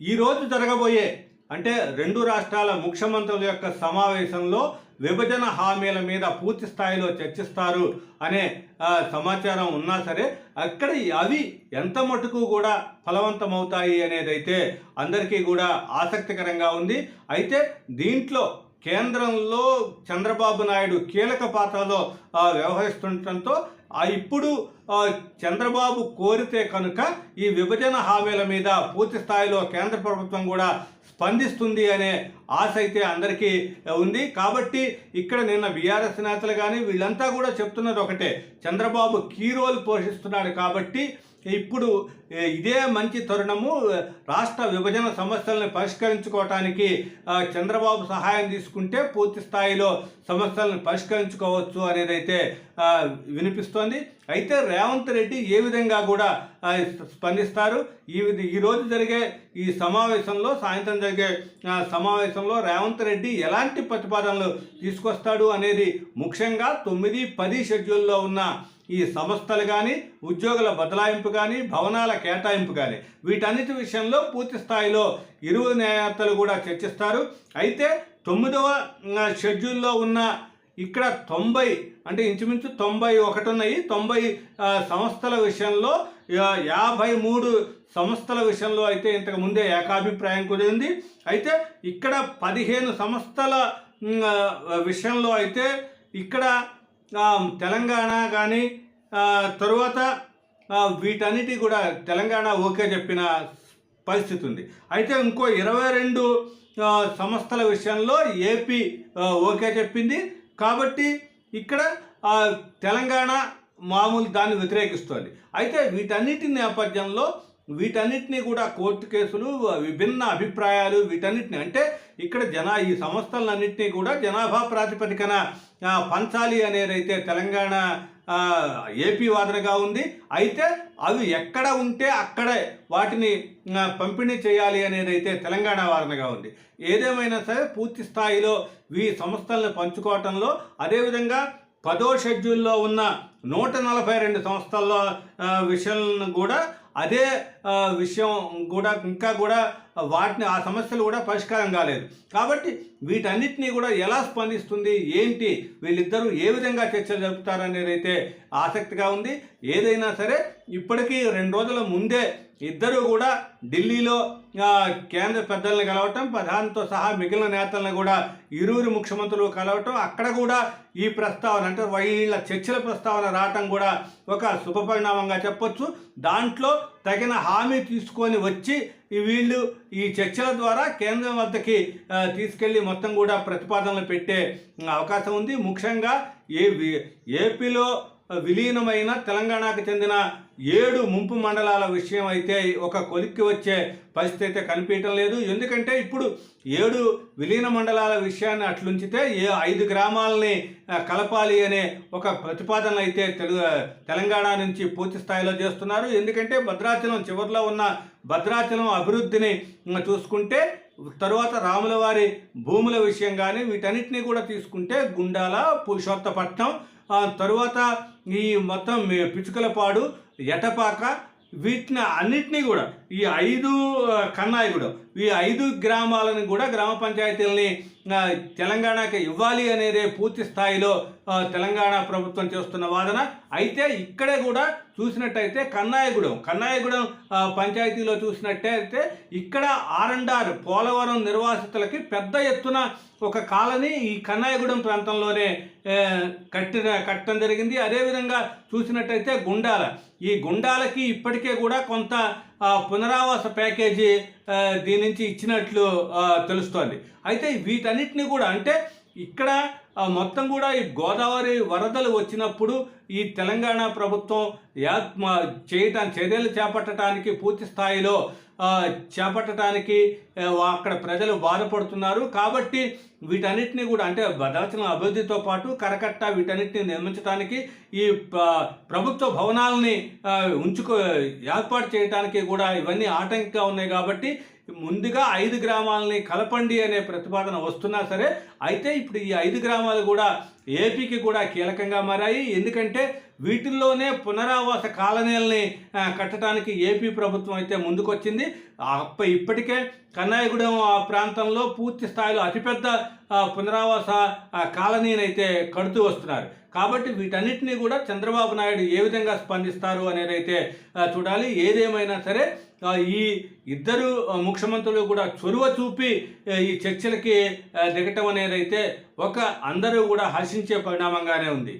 ఈరోజు జరగబోయే అంటే రెండు రాష్ట్రాల ముఖ్యమంత్రుల యొక్క సమావేశంలో విభజన హామీల మీద పూర్తి స్థాయిలో చర్చిస్తారు అనే సమాచారం ఉన్నా సరే అక్కడ అవి ఎంత మటుకు కూడా ఫలవంతమవుతాయి అనేదైతే అందరికీ కూడా ఆసక్తికరంగా ఉంది. అయితే దీంట్లో కేంద్రంలో చంద్రబాబు నాయుడు కీలక పాత్రలో వ్యవహరిస్తుండటంతో ఆ ఇప్పుడు చంద్రబాబు కోరితే కనుక ఈ విభజన హామీల మీద పూర్తి స్థాయిలో కేంద్ర ప్రభుత్వం కూడా స్పందిస్తుంది అనే ఆశ అయితే అందరికీ ఉంది. కాబట్టి ఇక్కడ నిన్న బీఆర్ఎస్ నేతలు కానీ వీళ్ళంతా కూడా చెప్తున్నది ఒకటే. చంద్రబాబు కీ రోల్ పోషిస్తున్నాడు కాబట్టి ఇప్పుడు ఇదే మంచి తరుణము రాష్ట్ర విభజన సమస్యలను పరిష్కరించుకోవటానికి చంద్రబాబు సహాయం తీసుకుంటే పూర్తి స్థాయిలో సమస్యలను పరిష్కరించుకోవచ్చు అనేది అయితే వినిపిస్తోంది. అయితే రేవంత్ రెడ్డి ఏ విధంగా కూడా స్పందిస్తారు? ఈ విధ- ఈరోజు జరిగే ఈ సమావేశంలో సాయంత్రం జరిగే సమావేశంలో రేవంత్ రెడ్డి ఎలాంటి ప్రతిపాదనలు తీసుకొస్తాడు అనేది ముఖ్యంగా తొమ్మిది పది షెడ్యూల్లో ఉన్న ఈ సంస్థలు కానీ ఉద్యోగుల బదలాయింపు కానీ భవనాల కేటాయింపు కానీ వీటన్నిటి విషయంలో పూర్తి స్థాయిలో ఇరు నేతలు కూడా చర్చిస్తారు. అయితే తొమ్మిదవ షెడ్యూల్లో ఉన్న ఇక్కడ తొంభై అంటే ఇంచుమించు తొంభై ఒకటి ఉన్నాయి. తొంభై సంస్థల విషయంలో యాభై మూడు సంస్థల విషయంలో అయితే ఇంతకు ముందే ఏకాభిప్రాయం కుదిరింది. అయితే ఇక్కడ పదిహేను సంస్థల విషయంలో అయితే ఇక్కడ తెలంగాణ కానీ తరువాత వీటన్నిటి కూడా తెలంగాణ ఓకే చెప్పిన పరిస్థితి ఉంది. అయితే ఇంకో ఇరవై రెండు సంస్థల విషయంలో ఏపీ ఓకే చెప్పింది. కాబట్టి ఇక్కడ తెలంగాణ మామూలు దాన్ని వ్యతిరేకిస్తోంది. అయితే వీటన్నిటి నేపథ్యంలో వీటన్నిటిని కూడా కోర్టు కేసులు విభిన్న అభిప్రాయాలు వీటన్నిటిని. అంటే ఇక్కడ జనా ఈ సంస్థలన్నింటినీ కూడా జనాభా ప్రాతిపదికన పంచాలి అనేది అయితే తెలంగాణ ఏపీ వాదనగా ఉంది. అయితే అవి ఎక్కడ ఉంటే అక్కడే వాటిని పంపిణీ చేయాలి అనేది అయితే తెలంగాణ వాదనగా ఉంది. ఏదేమైనా సరే పూర్తి స్థాయిలో ఈ సంస్థలను పంచుకోవటంలో అదేవిధంగా పదో షెడ్యూల్లో ఉన్న నూట నలభై రెండు సంస్థల విషయాలను కూడా అదే విషయం కూడా ఇంకా కూడా వాటిని ఆ సమస్యలు కూడా పరిష్కారం కాలేదు. కాబట్టి వీటన్నిటినీ కూడా ఎలా స్పందిస్తుంది? ఏంటి? వీళ్ళిద్దరూ ఏ విధంగా చర్చలు జరుపుతారనేది అయితే ఆసక్తిగా ఉంది. ఏదైనా సరే ఇప్పటికీ రెండు రోజుల ముందే ఇద్దరు కూడా ఢిల్లీలో కేంద్ర పెద్దలను కలవటం ప్రధానితో సహా మిగిలిన నేతలను కూడా ఇరువురు ముఖ్యమంత్రులు కలవటం అక్కడ కూడా ఈ ప్రస్తావన అంటే వీళ్ళ చర్చల ప్రస్తావన రావటం కూడా ఒక శుభ పరిణామంగా చెప్పొచ్చు. దాంట్లో తగిన హామీ తీసుకొని వచ్చి వీళ్ళు ఈ చర్చల ద్వారా కేంద్రం వద్దకి తీసుకెళ్ళి మొత్తం కూడా ప్రతిపాదనలు పెట్టే అవకాశం ఉంది. ముఖ్యంగా ఏ వి- ఏపీలో విలీనమైన తెలంగాణకు చెందిన ఏడు ముంపు మండలాల విషయం అయితే ఒక కొలిక్కి వచ్చే పరిస్థితి అయితే కనిపించడం లేదు. ఎందుకంటే ఇప్పుడు ఏడు విలీన మండలాల విషయాన్ని అట్లుంచితే ఏ ఐదు గ్రామాలని కలపాలి అనే ఒక ప్రతిపాదన అయితే తెలుగు తెలంగాణ నుంచి పూర్తి స్థాయిలో చేస్తున్నారు. ఎందుకంటే భద్రాచలం చివరిలో ఉన్న భద్రాచలం అభివృద్ధిని చూసుకుంటే తరువాత రాములవారి భూముల విషయం కానీ వీటన్నిటిని కూడా తీసుకుంటే గుండాల పురుషోత్తపట్నం తరువాత ఈ మొత్తం పిచుకలపాడు ఎటపాక వీటిని అన్నిటినీ కూడా ఈ ఐదు కన్నాయి కూడా ఈ ఐదు గ్రామాలను కూడా గ్రామ పంచాయతీలని తెలంగాణకి ఇవ్వాలి అనేది పూర్తి స్థాయిలో తెలంగాణ ప్రభుత్వం చేస్తున్న వాదన. అయితే ఇక్కడే కూడా చూసినట్టయితే కన్నాయగూడెం. కన్నాయగూడెం పంచాయతీలో చూసినట్టయితే ఇక్కడ ఆర్ఎండ్ఆర్ పోలవరం నిర్వాసితులకి పెద్ద ఎత్తున ఒక కాలనీ ఈ కన్నాయగూడెం ప్రాంతంలోనే కట్టిన కట్టడం జరిగింది. అదేవిధంగా చూసినట్టయితే గుండాల. ఈ గుండాలకి ఇప్పటికే కూడా కొంత పునరావాస ప్యాకేజీ దీని నుంచి ఇచ్చినట్లు తెలుస్తోంది. అయితే వీటన్నిటిని కూడా అంటే ఇక్కడ మొత్తం కూడా ఈ గోదావరి వరదలు వచ్చినప్పుడు ఈ తెలంగాణ ప్రభుత్వం యా- చేయటానికి చర్యలు చేపట్టడానికి పూర్తి స్థాయిలో చేపట్టడానికి అక్కడ ప్రజలు బాధపడుతున్నారు. కాబట్టి వీటన్నిటిని కూడా అంటే భద్రాచలం అభివృద్ధితో పాటు కరకట్ట వీటన్నిటిని నిర్మించడానికి ఈ ప- ప్రభుత్వ భవనాలని ఉంచుకో ఏర్పాటు చేయడానికి కూడా ఇవన్నీ ఆటంకంగా ఉన్నాయి కాబట్టి ముందుగా ఐదు గ్రామాలని కలపండి అనే ప్రతిపాదన వస్తున్నా సరే అయితే ఇప్పుడు ఈ ఐదు గ్రామాలు కూడా ఏపీకి కూడా కీలకంగా మారాయి. ఎందుకంటే వీటిల్లోనే పునరావాస కాలనీలని కట్టడానికి ఏపీ ప్రభుత్వం అయితే ముందుకొచ్చింది. అప్ప ఇప్పటికే కన్నాయగూడెం ఆ ప్రాంతంలో పూర్తి స్థాయిలో అతిపెద్ద పునరావాస కాలనీని అయితే కడుతూ వస్తున్నారు. కాబట్టి వీటన్నిటినీ కూడా చంద్రబాబు నాయుడు ఏ విధంగా స్పందిస్తారు అనేది అయితే చూడాలి. ఏదేమైనా సరే ఈ ఇద్దరు ముఖ్యమంత్రులు కూడా చొరవ చూపి ఈ చర్చలకి దిగటం అనేది అయితే ఒక అందరూ కూడా హర్షించే పరిణామంగానే ఉంది.